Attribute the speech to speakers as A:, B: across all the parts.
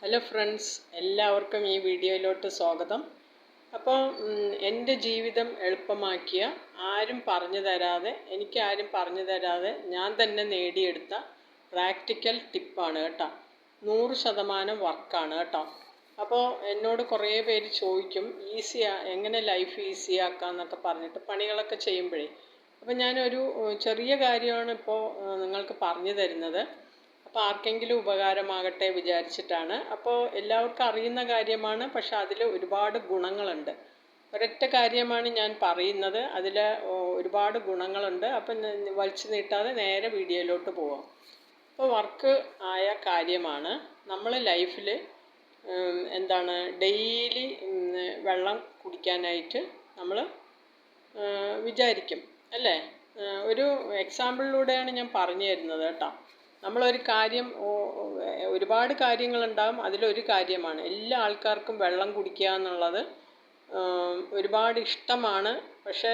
A: Hello friends എല്ലാവർക്കും ഈ വീഡിയോയിലോട്ട് സ്വാഗതം. അപ്പോൾ എന്റെ ജീവിതം എളുപ്പമാക്കിയ ആരും പറഞ്ഞു തരാതെ എനിക്ക് ആരും പറഞ്ഞു തരാതെ ഞാൻ തന്നെ നേടിയെടുത്ത പ്രാക്ടിക്കൽ ടിപ്പാണ് കേട്ടോ. നൂറ് ശതമാനം വർക്കാണ് കേട്ടോ. അപ്പോൾ എന്നോട് കുറേ പേര് ചോദിക്കും ഈസിയാ എങ്ങനെ ലൈഫ് ഈസി ആക്കാമെന്നൊക്കെ പറഞ്ഞിട്ട് പണികളൊക്കെ ചെയ്യുമ്പോഴേ. അപ്പോൾ ഞാനൊരു ചെറിയ കാര്യമാണ് ഇപ്പോൾ നിങ്ങൾക്ക് പറഞ്ഞു തരുന്നത്. അപ്പോൾ ആർക്കെങ്കിലും ഉപകാരമാകട്ടെ വിചാരിച്ചിട്ടാണ്. അപ്പോൾ എല്ലാവർക്കും അറിയുന്ന കാര്യമാണ് പക്ഷെ അതിൽ ഒരുപാട് ഗുണങ്ങളുണ്ട്. ഒരൊറ്റ കാര്യമാണ് ഞാൻ പറയുന്നത്. അതിൽ ഒരുപാട് ഗുണങ്ങളുണ്ട്. അപ്പം വലിച്ചു നീട്ടാതെ നേരെ വീഡിയോയിലോട്ട് പോവാം. അപ്പോൾ വർക്ക് ആയ കാര്യമാണ്. നമ്മൾ ലൈഫിൽ എന്താണ് ഡെയിലി വെള്ളം കുടിക്കാനായിട്ട് നമ്മൾ വിചാരിക്കും. അല്ലേ? ഒരു എക്സാമ്പിളിലൂടെയാണ് ഞാൻ പറഞ്ഞു തരുന്നത് കേട്ടോ. നമ്മളൊരു കാര്യം ഒരുപാട് കാര്യങ്ങളുണ്ടാകും അതിലൊരു കാര്യമാണ്. എല്ലാ ആൾക്കാർക്കും വെള്ളം കുടിക്കുക എന്നുള്ളത് ഒരുപാട് ഇഷ്ടമാണ്. പക്ഷേ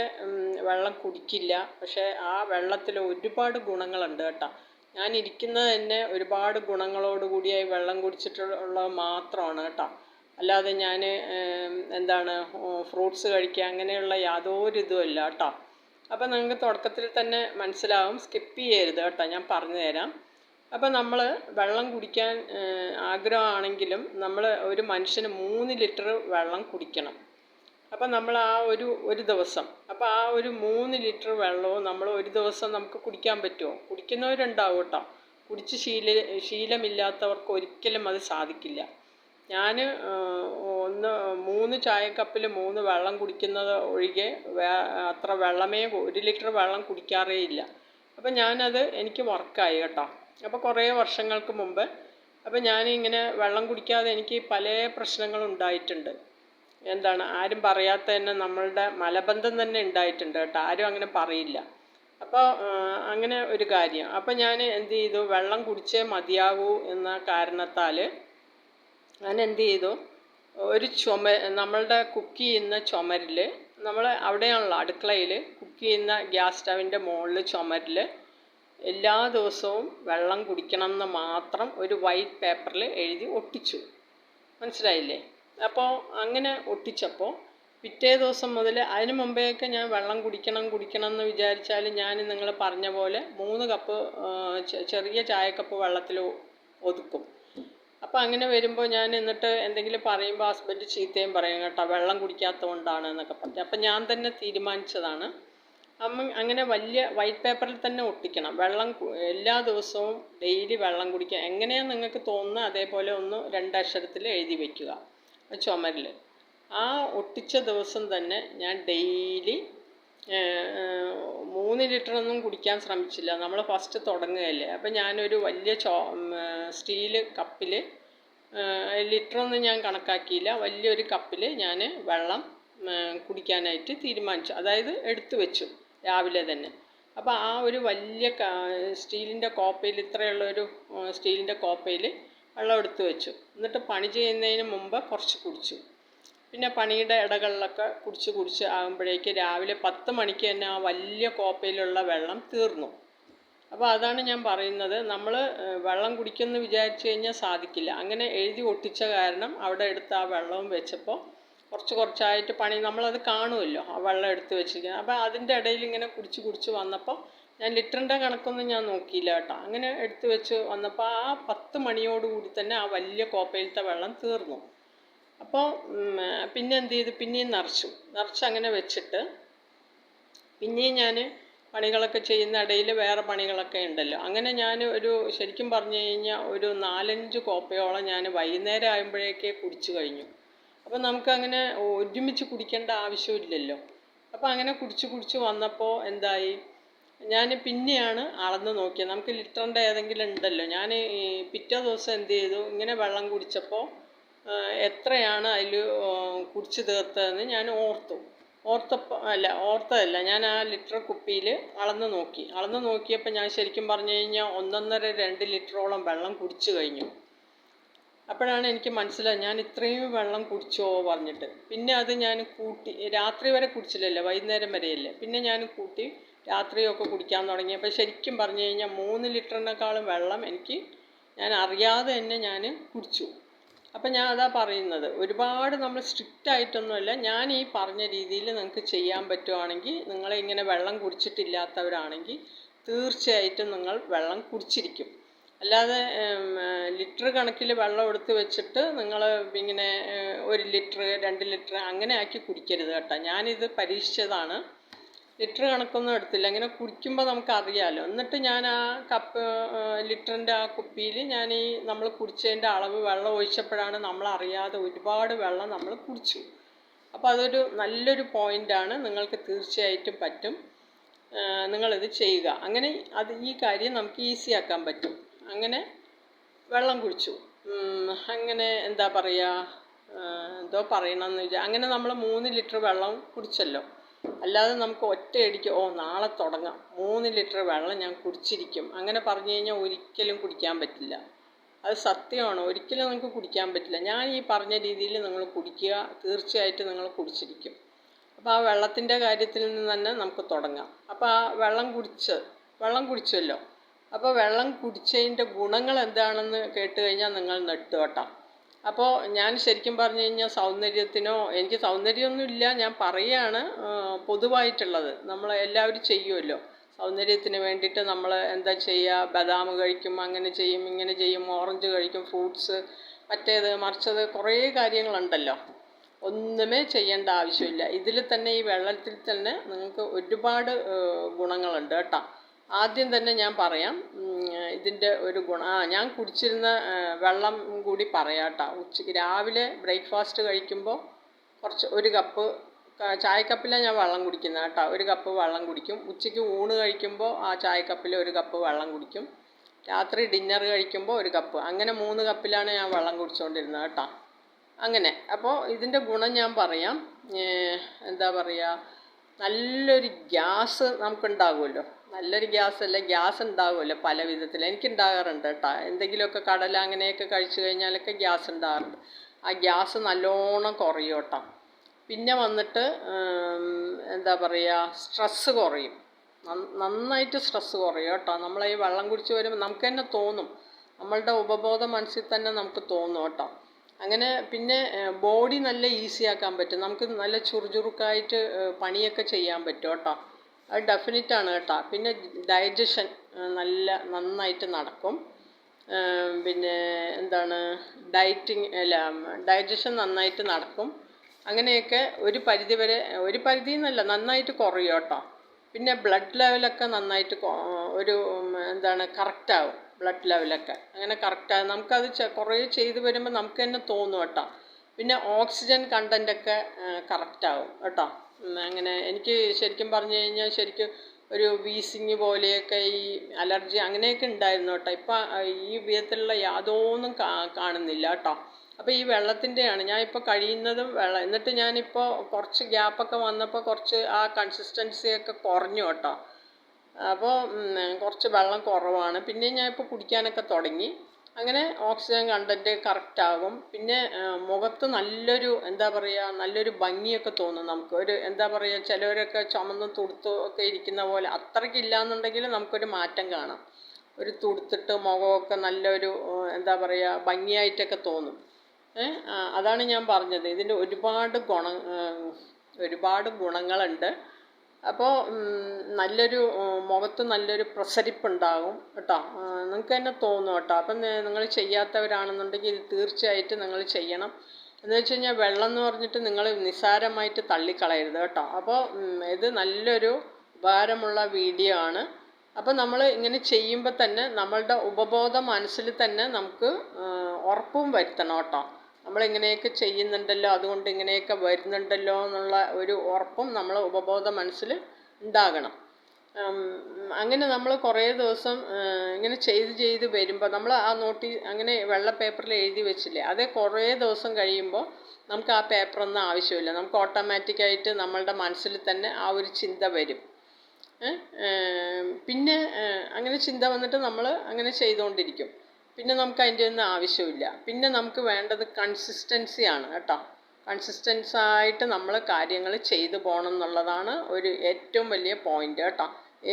A: വെള്ളം കുടിക്കില്ല. പക്ഷേ ആ വെള്ളത്തിൽ ഒരുപാട് ഗുണങ്ങളുണ്ട് കേട്ടോ. ഞാൻ ഇരിക്കുന്നത് തന്നെ ഒരുപാട് ഗുണങ്ങളോട് കൂടിയായി വെള്ളം കുടിച്ചിട്ടുള്ളത് മാത്രമാണ് കേട്ടോ. അല്ലാതെ ഞാൻ എന്താണ് ഫ്രൂട്ട്സ് കഴിക്കുക അങ്ങനെയുള്ള യാതൊരു ഇതുമല്ല കേട്ടോ. അപ്പം നിങ്ങൾക്ക് തുടക്കത്തിൽ തന്നെ മനസ്സിലാവും. സ്കിപ്പ് ചെയ്യരുത് കേട്ടോ. ഞാൻ പറഞ്ഞു തരാം അപ്പം നമ്മൾ വെള്ളം കുടിക്കാൻ ആഗ്രഹമാണെങ്കിലും നമ്മൾ ഒരു മനുഷ്യന് മൂന്ന് ലിറ്റർ വെള്ളം കുടിക്കണം. അപ്പം നമ്മൾ ആ ഒരു ഒരു ദിവസം അപ്പോൾ ആ ഒരു മൂന്ന് ലിറ്റർ വെള്ളവും നമ്മൾ ഒരു ദിവസം നമുക്ക് കുടിക്കാൻ പറ്റുമോ? കുടിക്കുന്നവരുണ്ടാവും കേട്ടോ. കുടിച്ച് ശീല ശീലമില്ലാത്തവർക്ക് ഒരിക്കലും അത് സാധിക്കില്ല. ഞാൻ ഒന്ന് മൂന്ന് ചായക്കപ്പിൽ മൂന്ന് വെള്ളം കുടിക്കുന്നത് ഒഴികെ അത്ര വെള്ളമേ ഒരു ലിറ്റർ വെള്ളം കുടിക്കാറേ ഇല്ല. അപ്പം ഞാനത് എനിക്ക് വർക്കായി കേട്ടോ. അപ്പോൾ കുറേ വർഷങ്ങൾക്ക് മുമ്പ് അപ്പോൾ ഞാനിങ്ങനെ വെള്ളം കുടിക്കാതെ എനിക്ക് പല പ്രശ്നങ്ങളും ഉണ്ടായിട്ടുണ്ട്. എന്താണ്? ആരും പറയാത്ത തന്നെ നമ്മളുടെ മലബന്ധം തന്നെ ഉണ്ടായിട്ടുണ്ട് കേട്ടോ. ആരും അങ്ങനെ പറയില്ല. അപ്പോൾ അങ്ങനെ ഒരു കാര്യം. അപ്പോൾ ഞാൻ എന്ത് ചെയ്തു? വെള്ളം കുടിച്ചേ മതിയാകൂ എന്ന കാരണത്താൽ ഞാൻ എന്ത് ചെയ്തു? ഒരു ചുമ നമ്മളുടെ കുക്ക് ചെയ്യുന്ന ചുമരിൽ നമ്മൾ അവിടെയാണല്ലോ അടുക്കളയിൽ കുക്ക് ചെയ്യുന്ന ഗ്യാസ് സ്റ്റവിന്റെ മുകളിൽ ചുമരിൽ എല്ലാ ദിവസവും വെള്ളം കുടിക്കണം എന്ന് മാത്രം ഒരു വൈറ്റ് പേപ്പറിൽ എഴുതി ഒട്ടിച്ചു. മനസ്സിലായില്ലേ? അപ്പോൾ അങ്ങനെ ഒട്ടിച്ചപ്പോൾ പിറ്റേ ദിവസം മുതൽ അതിന് മുമ്പേയൊക്കെ ഞാൻ വെള്ളം കുടിക്കണം കുടിക്കണം എന്ന് വിചാരിച്ചാൽ ഞാൻ നിങ്ങൾ പറഞ്ഞ പോലെ മൂന്ന് കപ്പ് ചെറിയ ചായക്കപ്പ് വെള്ളത്തിൽ ഒതുക്കും. അപ്പോൾ അങ്ങനെ വരുമ്പോൾ ഞാൻ എന്നിട്ട് എന്തെങ്കിലും പറയുമ്പോൾ ഹസ്ബൻഡ് ചീത്തയും പറയും കേട്ടോ വെള്ളം കുടിക്കാത്തത് കൊണ്ടാണ് എന്നൊക്കെ പറഞ്ഞു. അപ്പം ഞാൻ തന്നെ തീരുമാനിച്ചതാണ്. അമ്മ അങ്ങനെ വലിയ വൈറ്റ് പേപ്പറിൽ തന്നെ ഒട്ടിക്കണം. വെള്ളം എല്ലാ ദിവസവും ഡെയിലി വെള്ളം കുടിക്കുക എങ്ങനെയാണ് നിങ്ങൾക്ക് തോന്നുന്നത് അതേപോലെ ഒന്ന് രണ്ടക്ഷരത്തിൽ എഴുതി വയ്ക്കുക ചുമരിൽ. ആ ഒട്ടിച്ച ദിവസം തന്നെ ഞാൻ ഡെയിലി മൂന്ന് ലിറ്റർ ഒന്നും കുടിക്കാൻ ശ്രമിച്ചില്ല. നമ്മൾ ഫസ്റ്റ് തുടങ്ങുകയല്ലേ. അപ്പം ഞാനൊരു വലിയ ചോ സ്റ്റീൽ കപ്പിൽ ലിറ്ററൊന്നും ഞാൻ കണക്കാക്കിയില്ല. വലിയൊരു കപ്പിൽ ഞാൻ വെള്ളം കുടിക്കാനായിട്ട് തീരുമാനിച്ചു. അതായത് എടുത്തു വെച്ചു. രാവിലെ തന്നെ. അപ്പോൾ ആ ഒരു വലിയ സ്റ്റീലിന്റെ കോപ്പയിൽ ഇത്രയുള്ള ഒരു സ്റ്റീലിന്റെ കോപ്പയിൽ വെള്ളം എടുത്തു വെച്ചു. എന്നിട്ട് പണി ചെയ്യുന്നതിന് മുമ്പ് കുറച്ച് കുടിച്ചു. പിന്നെ പണിയുടെ ഇടകളിലൊക്കെ കുടിച്ച് കുടിച്ച് ആകുമ്പോഴേക്ക് രാവിലെ പത്ത് മണിക്ക് തന്നെ ആ വലിയ കോപ്പയിലുള്ള വെള്ളം തീർന്നു. അപ്പോൾ അതാണ് ഞാൻ പറയുന്നത്. നമ്മൾ വെള്ളം കുടിക്കുമെന്ന് വിചാരിച്ചു കഴിഞ്ഞാൽ സാധിക്കില്ല. അങ്ങനെ എഴുതി ഒട്ടിച്ച കാരണം അവിടെ എടുത്ത ആ വെള്ളവും വെച്ചപ്പോൾ കുറച്ച് കുറച്ചായിട്ട് പണി നമ്മളത് കാണുമല്ലോ ആ വെള്ളം എടുത്ത് വെച്ചിരിക്കുന്നത്. അപ്പോൾ അതിന്റെ ഇടയിൽ ഇങ്ങനെ കുടിച്ച് കുടിച്ച് വന്നപ്പോൾ ഞാൻ ലിറ്ററിന്റെ കണക്കൊന്നും ഞാൻ നോക്കിയില്ല കേട്ടോ. അങ്ങനെ എടുത്ത് വെച്ച് വന്നപ്പോൾ ആ പത്ത് മണിയോടുകൂടി തന്നെ ആ വലിയ കോപ്പയിലത്തെ വെള്ളം തീർന്നു. അപ്പോൾ പിന്നെ എന്ത് ചെയ്തു? പിന്നെയും നിറച്ചു. നിറച്ച് അങ്ങനെ വെച്ചിട്ട് പിന്നെയും ഞാൻ പണികളൊക്കെ ചെയ്യുന്ന ഇടയിൽ വേറെ പണികളൊക്കെ ഉണ്ടല്ലോ. അങ്ങനെ ഞാൻ ഒരു ശരിക്കും പറഞ്ഞു കഴിഞ്ഞാൽ ഒരു നാലഞ്ച് കോപ്പയോളം ഞാൻ വൈകുന്നേരം ആകുമ്പോഴേക്കേ കുടിച്ചു കഴിഞ്ഞു. അപ്പോൾ നമുക്കങ്ങനെ ഒരുമിച്ച് കുടിക്കേണ്ട ആവശ്യമില്ലല്ലോ. അപ്പോൾ അങ്ങനെ കുടിച്ച് കുടിച്ച് വന്നപ്പോൾ എന്തായി? ഞാൻ പിന്നെയാണ് അളന്ന് നോക്കിയത്. നമുക്ക് ലിറ്ററിന്റെ ഏതെങ്കിലും ഉണ്ടല്ലോ. ഞാൻ പിറ്റേ ദിവസം എന്ത് ചെയ്തു? ഇങ്ങനെ വെള്ളം കുടിച്ചപ്പോൾ എത്രയാണ് അതിൽ കുടിച്ച് തീർത്തതെന്ന് ഞാൻ ഓർത്തു. ഓർത്തപ്പോൾ അല്ല ഓർത്തതല്ല. ഞാൻ ആ ലിറ്റർ കുപ്പിയിൽ അളന്ന് നോക്കി. അളന്ന് നോക്കിയപ്പോൾ ഞാൻ ശരിക്കും പറഞ്ഞു കഴിഞ്ഞാൽ ഒന്നൊന്നര രണ്ട് ലിറ്ററോളം വെള്ളം കുടിച്ചു കഴിഞ്ഞു. അപ്പോഴാണ് എനിക്ക് മനസ്സിലായത് ഞാൻ ഇത്രയും വെള്ളം കുടിച്ചോ പറഞ്ഞിട്ട്. പിന്നെ അത് ഞാൻ കൂട്ടി രാത്രി വരെ കുടിച്ചില്ലല്ലോ വൈകുന്നേരം വരെയല്ലേ. പിന്നെ ഞാൻ കൂട്ടി രാത്രിയൊക്കെ കുടിക്കാൻ തുടങ്ങിയപ്പോൾ ശരിക്കും പറഞ്ഞു കഴിഞ്ഞാൽ മൂന്ന് ലിറ്ററിനേക്കാളും വെള്ളം എനിക്ക് ഞാൻ അറിയാതെ തന്നെ ഞാൻ കുടിച്ചു. അപ്പം ഞാൻ അതാ പറയുന്നത് ഒരുപാട് നമ്മൾ സ്ട്രിക്റ്റ് ആയിട്ടൊന്നുമല്ല ഞാൻ ഈ പറഞ്ഞ രീതിയിൽ നിങ്ങൾക്ക് ചെയ്യാൻ പറ്റുവാണെങ്കിൽ നിങ്ങളെ ഇങ്ങനെ വെള്ളം കുടിച്ചിട്ടില്ലാത്തവരാണെങ്കിൽ തീർച്ചയായിട്ടും നിങ്ങൾ വെള്ളം കുടിച്ചിരിക്കും. അല്ലാതെ ലിറ്റർ കണക്കിൽ വെള്ളം എടുത്ത് വെച്ചിട്ട് നിങ്ങൾ ഇങ്ങനെ ഒരു ലിറ്റർ രണ്ട് ലിറ്റർ അങ്ങനെ ആക്കി കുടിക്കരുത് കേട്ടോ. ഞാനിത് പരീക്ഷിച്ചതാണ്. ലിറ്റർ കണക്കൊന്നും എടുത്തില്ല. ഇങ്ങനെ കുടിക്കുമ്പോൾ നമുക്കറിയാമല്ലോ എന്നിട്ട് ഞാൻ ആ കപ്പ് ലിറ്ററിന്റെ ആ കുപ്പിയിൽ ഞാൻ ഈ നമ്മൾ കുടിച്ചതിന്റെ അളവ് വെള്ളം ഒഴിച്ചപ്പോഴാണ് നമ്മളറിയാതെ ഒരുപാട് വെള്ളം നമ്മൾ കുടിച്ചു. അപ്പോൾ അതൊരു നല്ലൊരു പോയിന്റാണ് നിങ്ങൾക്ക് തീർച്ചയായിട്ടും പറ്റും. നിങ്ങളിത് ചെയ്യുക. അങ്ങനെ അത് ഈ കാര്യം നമുക്ക് ഈസി ആക്കാൻ പറ്റും. അങ്ങനെ വെള്ളം കുടിച്ചു. അങ്ങനെ എന്താ പറയുക എന്തോ പറയണമെന്ന് വിചാ അങ്ങനെ നമ്മൾ മൂന്ന് ലിറ്റർ വെള്ളം കുടിച്ചല്ലോ. അല്ലാതെ നമുക്ക് ഒറ്റയടിക്ക് ഓ നാളെ തുടങ്ങാം. മൂന്ന് ലിറ്റർ വെള്ളം ഞാൻ കുടിച്ചിരിക്കും. അങ്ങനെ പറഞ്ഞു കഴിഞ്ഞാൽ ഒരിക്കലും കുടിക്കാൻ പറ്റില്ല. അത് സത്യമാണ്? ഒരിക്കലും നിങ്ങൾക്ക് കുടിക്കാൻ പറ്റില്ല. ഞാൻ ഈ പറഞ്ഞ രീതിയിൽ നിങ്ങൾ കുടിക്കുക തീർച്ചയായിട്ടും നിങ്ങൾ കുടിച്ചിരിക്കും. അപ്പോൾ ആ വെള്ളത്തിന്റെ കാര്യത്തിൽ നിന്ന് തന്നെ നമുക്ക് തുടങ്ങാം. അപ്പോൾ ആ വെള്ളം കുടിച്ച് വെള്ളം കുടിച്ചല്ലോ. അപ്പോൾ വെള്ളം കുടിച്ചതിന്റെ ഗുണങ്ങൾ എന്താണെന്ന് കേട്ട് കഴിഞ്ഞാൽ നിങ്ങൾ നെട്ടു കേട്ടോ. അപ്പോൾ ഞാൻ ശരിക്കും പറഞ്ഞു കഴിഞ്ഞാൽ സൗന്ദര്യത്തിനോ എനിക്ക് സൗന്ദര്യമൊന്നും ഇല്ല ഞാൻ പറയുകയാണ് പൊതുവായിട്ടുള്ളത്. നമ്മൾ എല്ലാവരും ചെയ്യുമല്ലോ സൗന്ദര്യത്തിന് വേണ്ടിയിട്ട് നമ്മൾ എന്താ ചെയ്യുക ബദാം കഴിക്കും അങ്ങനെ ചെയ്യും ഇങ്ങനെ ചെയ്യും ഓറഞ്ച് കഴിക്കും ഫ്രൂട്ട്സ് മറ്റേത് മറിച്ചത് കുറേ കാര്യങ്ങളുണ്ടല്ലോ. ഒന്നുമേ ചെയ്യേണ്ട ആവശ്യമില്ല. ഇതിൽ തന്നെ ഈ വെള്ളത്തിൽ തന്നെ നിങ്ങൾക്ക് ഒരുപാട് ഗുണങ്ങളുണ്ട് കേട്ടോ. ആദ്യം തന്നെ ഞാൻ പറയാം ഇതിന്റെ ഒരു ഗുണം ആ ഞാൻ കുടിച്ചിരുന്ന വെള്ളം കൂടി പറയാം കേട്ടോ ഉച്ചയ്ക്ക് രാവിലെ ബ്രേക്ക്ഫാസ്റ്റ് കഴിക്കുമ്പോൾ കുറച്ച് ഒരു കപ്പ് ചായക്കപ്പിലാണ് ഞാൻ വെള്ളം കുടിക്കുന്നത് കേട്ടോ. ഒരു കപ്പ് വെള്ളം കുടിക്കും. ഉച്ചയ്ക്ക് ഊണ് കഴിക്കുമ്പോൾ ആ ചായക്കപ്പിൽ ഒരു കപ്പ് വെള്ളം കുടിക്കും. രാത്രി ഡിന്നർ കഴിക്കുമ്പോൾ ഒരു കപ്പ്. അങ്ങനെ മൂന്ന് കപ്പിലാണ് ഞാൻ വെള്ളം കുടിച്ചുകൊണ്ടിരുന്നത് കേട്ടോ. അങ്ങനെ അപ്പോൾ ഇതിന്റെ ഗുണം ഞാൻ പറയാം എന്താ പറയുക നല്ലൊരു ഗ്യാസ് നമുക്കുണ്ടാകുമല്ലോ. നല്ലൊരു ഗ്യാസ് അല്ല ഗ്യാസ് ഉണ്ടാകുമല്ലോ പല വിധത്തിൽ എനിക്കുണ്ടാകാറുണ്ട് കേട്ടോ. എന്തെങ്കിലുമൊക്കെ കടല അങ്ങനെയൊക്കെ കഴിച്ചു കഴിഞ്ഞാലൊക്കെ ഗ്യാസ് ഉണ്ടാകാറുണ്ട് ആ ഗ്യാസ് നല്ലോണം കുറയും കേട്ടോ. പിന്നെ വന്നിട്ട് എന്താ പറയുക സ്ട്രെസ്സ് കുറയും. നന്നായിട്ട് സ്ട്രെസ്സ് കുറയും കേട്ടോ. നമ്മൾ ഈ വെള്ളം കുടിച്ച് വരുമ്പോൾ നമുക്ക് തന്നെ തോന്നും. നമ്മളുടെ ഉപബോധ മനസ്സിൽ തന്നെ നമുക്ക് തോന്നും കേട്ടോ. അങ്ങനെ പിന്നെ ബോഡി നല്ല ഈസി ആക്കാൻ പറ്റും. നമുക്ക് നല്ല ചുറുചുറുക്കായിട്ട് പണിയൊക്കെ ചെയ്യാൻ പറ്റും കേട്ടോ. അത് ഡെഫിനറ്റ് ആണ് കേട്ടോ. പിന്നെ ഡൈജഷൻ നല്ല നന്നായിട്ട് നടക്കും. പിന്നെ എന്താണ് ഡയറ്റിങ് അല്ല ഡൈജഷൻ നന്നായിട്ട് നടക്കും. അങ്ങനെയൊക്കെ ഒരു പരിധി വരെ ഒരു പരിധി എന്നല്ല നന്നായിട്ട് കുറയും കേട്ടോ. പിന്നെ ബ്ലഡ് ലെവലൊക്കെ നന്നായിട്ട് ഒരു എന്താണ് കറക്റ്റാവും ബ്ലഡ് ലെവലൊക്കെ അങ്ങനെ കറക്റ്റാകും നമുക്കത് കുറേ ചെയ്ത് വരുമ്പോൾ നമുക്ക് തന്നെ തോന്നും കേട്ടോ. പിന്നെ ഓക്സിജൻ കണ്ടന്റൊക്കെ കറക്റ്റാവും കേട്ടോ. അങ്ങനെ എനിക്ക് ശരിക്കും പറഞ്ഞു കഴിഞ്ഞാൽ ശരിക്കും ഒരു വീസിങ് പോലെയൊക്കെ ഈ അലർജി അങ്ങനെയൊക്കെ ഉണ്ടായിരുന്നു കേട്ടോ. ഇപ്പം ഈ വിധത്തിലുള്ള യാതൊന്നും കാണുന്നില്ല കേട്ടോ. അപ്പോൾ ഈ വെള്ളത്തിന്റെയാണ് ഞാൻ ഇപ്പോൾ കഴിയുന്നതും വെള്ളം എന്നിട്ട് ഞാനിപ്പോൾ കുറച്ച് ഗ്യാപ്പൊക്കെ വന്നപ്പോൾ കുറച്ച് ആ കൺസിസ്റ്റൻസിയൊക്കെ കുറഞ്ഞു കേട്ടോ. അപ്പോൾ കുറച്ച് വെള്ളം കുറവാണ്. പിന്നെ ഞാൻ ഇപ്പോൾ കുടിക്കാനൊക്കെ തുടങ്ങി. അങ്ങനെ ഓക്സിജൻ കണ്ടന്റ് കറക്റ്റ് ആകും. പിന്നെ മുഖത്ത് നല്ലൊരു എന്താ പറയുക നല്ലൊരു ഭംഗിയൊക്കെ തോന്നും നമുക്ക്. ഒരു എന്താ പറയുക ചിലവരൊക്കെ ചുമന്ന് തുടുത്ത് ഒക്കെ ഇരിക്കുന്ന പോലെ അത്രയ്ക്ക് ഇല്ലാന്നുണ്ടെങ്കിൽ നമുക്കൊരു മാറ്റം കാണാം. ഒരു തുടുത്തിട്ട് മുഖമൊക്കെ നല്ലൊരു എന്താ പറയുക ഭംഗിയായിട്ടൊക്കെ തോന്നും. അതാണ് ഞാൻ പറഞ്ഞത്. ഇതിന്റെ ഒരുപാട് ഗുണ ഒരുപാട് ഗുണങ്ങളുണ്ട്. അപ്പോൾ നല്ലൊരു മുഖത്ത് നല്ലൊരു പ്രസരിപ്പുണ്ടാകും കേട്ടോ. നിങ്ങൾക്ക് തന്നെ തോന്നും കേട്ടോ. അപ്പം നിങ്ങൾ ചെയ്യാത്തവരാണെന്നുണ്ടെങ്കിൽ ഇത് തീർച്ചയായിട്ടും നിങ്ങൾ ചെയ്യണം. എന്ന് വെച്ച് കഴിഞ്ഞാൽ വെള്ളം എന്ന് പറഞ്ഞിട്ട് നിങ്ങൾ നിസ്സാരമായിട്ട് തള്ളിക്കളയരുത് കേട്ടോ. അപ്പോൾ ഇത് നല്ലൊരു ഉപകാരമുള്ള വീഡിയോ ആണ്. അപ്പോൾ നമ്മൾ ഇങ്ങനെ ചെയ്യുമ്പോൾ തന്നെ നമ്മളുടെ ഉപബോധ മനസ്സിൽ തന്നെ നമുക്ക് ഉറപ്പും വരുത്തണം കേട്ടോ. നമ്മളിങ്ങനെയൊക്കെ ചെയ്യുന്നുണ്ടല്ലോ അതുകൊണ്ട് ഇങ്ങനെയൊക്കെ വരുന്നുണ്ടല്ലോ എന്നുള്ള ഒരു ഉറപ്പും നമ്മൾ ഉപബോധ മനസ്സിൽ ഉണ്ടാകണം. അങ്ങനെ നമ്മൾ കുറേ ദിവസം ഇങ്ങനെ ചെയ്ത് ചെയ്ത് വരുമ്പോൾ നമ്മൾ ആ നോട്ടി അങ്ങനെ വെള്ള പേപ്പറിൽ എഴുതി വെച്ചില്ലേ അതേ കുറേ ദിവസം കഴിയുമ്പോൾ നമുക്ക് ആ പേപ്പറൊന്നും ആവശ്യമില്ല. നമുക്ക് ഓട്ടോമാറ്റിക്കായിട്ട് നമ്മളുടെ മനസ്സിൽ തന്നെ ആ ഒരു ചിന്ത വരും. പിന്നെ അങ്ങനെ ചിന്ത വന്നിട്ട് നമ്മൾ അങ്ങനെ ചെയ്തുകൊണ്ടിരിക്കും. പിന്നെ നമുക്ക് അതിന്റെ ഒന്നും ആവശ്യമില്ല. പിന്നെ നമുക്ക് വേണ്ടത് കൺസിസ്റ്റൻസി ആണ് കേട്ടോ. കൺസിസ്റ്റൻസ് ആയിട്ട് നമ്മൾ കാര്യങ്ങൾ ചെയ്തു പോകണം എന്നുള്ളതാണ് ഒരു ഏറ്റവും വലിയ പോയിന്റ് കേട്ടോ.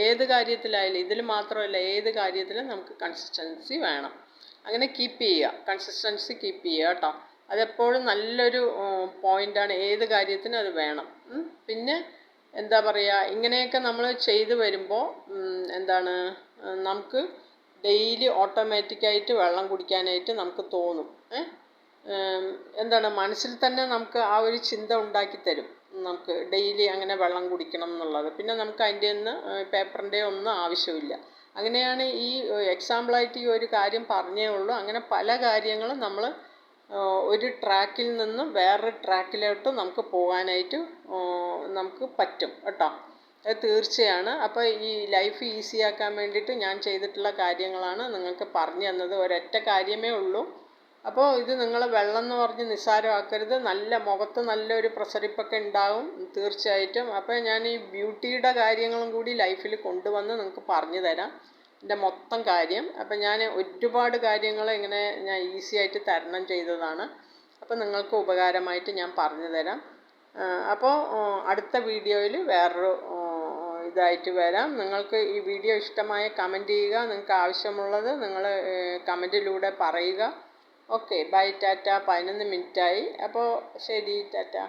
A: ഏത് കാര്യത്തിലായാലും ഇതിൽ മാത്രമല്ല ഏത് കാര്യത്തിലും നമുക്ക് കൺസിസ്റ്റൻസി വേണം. അങ്ങനെ കീപ്പ് ചെയ്യുക. കൺസിസ്റ്റൻസി കീപ്പ് ചെയ്യുക കേട്ടോ. അതെപ്പോഴും നല്ലൊരു പോയിന്റാണ് ഏത് കാര്യത്തിനും അത് വേണം. പിന്നെ എന്താ പറയുക ഇങ്ങനെയൊക്കെ നമ്മൾ ചെയ്തു വരുമ്പോൾ എന്താണ്? നമുക്ക് ഡെയിലി ഓട്ടോമാറ്റിക്കായിട്ട് വെള്ളം കുടിക്കാനായിട്ട് നമുക്ക് തോന്നും. എന്താണ് മനസ്സിൽ തന്നെ നമുക്ക് ആ ഒരു ചിന്ത ഉണ്ടാക്കി തരും നമുക്ക് ഡെയിലി അങ്ങനെ വെള്ളം കുടിക്കണം എന്നുള്ളത്. പിന്നെ നമുക്ക് അതിന്റെ ഒന്ന് പേപ്പറിന്റെ ഒന്നും ആവശ്യമില്ല. അങ്ങനെയാണ് ഈ എക്സാമ്പിളായിട്ട് ഈ ഒരു കാര്യം പറഞ്ഞേ ഉള്ളൂ. അങ്ങനെ പല കാര്യങ്ങളും നമ്മൾ ഒരു ട്രാക്കിൽ നിന്നും വേറൊരു ട്രാക്കിലോട്ട് നമുക്ക് പോകാനായിട്ട് നമുക്ക് പറ്റും. കേട്ടോ? തീർച്ചയാണ്. അപ്പോൾ ഈ ലൈഫ് ഈസിയാക്കാൻ വേണ്ടിയിട്ട് ഞാൻ ചെയ്തിട്ടുള്ള കാര്യങ്ങളാണ് നിങ്ങൾക്ക് പറഞ്ഞു തന്നത്. ഒരൊറ്റ കാര്യമേ ഉള്ളൂ. അപ്പോൾ ഇത് നിങ്ങൾ വെള്ളം എന്ന് പറഞ്ഞ് നിസ്സാരമാക്കരുത്. നല്ല മുഖത്ത് നല്ലൊരു പ്രസരിപ്പൊക്കെ ഉണ്ടാവും തീർച്ചയായിട്ടും. അപ്പോൾ ഞാൻ ഈ ബ്യൂട്ടിയുടെ കാര്യങ്ങളും കൂടി ലൈഫിൽ കൊണ്ടുവന്ന് നിങ്ങൾക്ക് പറഞ്ഞു തരാം. എന്റെ മൊത്തം കാര്യം. അപ്പം ഞാൻ ഒരുപാട് കാര്യങ്ങൾ ഇങ്ങനെ ഞാൻ ഈസി ആയിട്ട് തരണം ചെയ്തതാണ്. അപ്പോൾ നിങ്ങൾക്ക് ഉപകാരമായിട്ട് ഞാൻ പറഞ്ഞു തരാം. അപ്പോൾ അടുത്ത വീഡിയോയിൽ വേറൊരു ഇതായിട്ട് വരാം. നിങ്ങൾക്ക് ഈ വീഡിയോ ഇഷ്ടമായ കമന്റ് ചെയ്യുക. നിങ്ങൾക്ക് ആവശ്യമുള്ളത് നിങ്ങൾ കമന്റിലൂടെ പറയുക. Okay bye tata. പതിനൊന്ന് മിനിറ്റായി. അപ്പോൾ ശരി ടാറ്റ.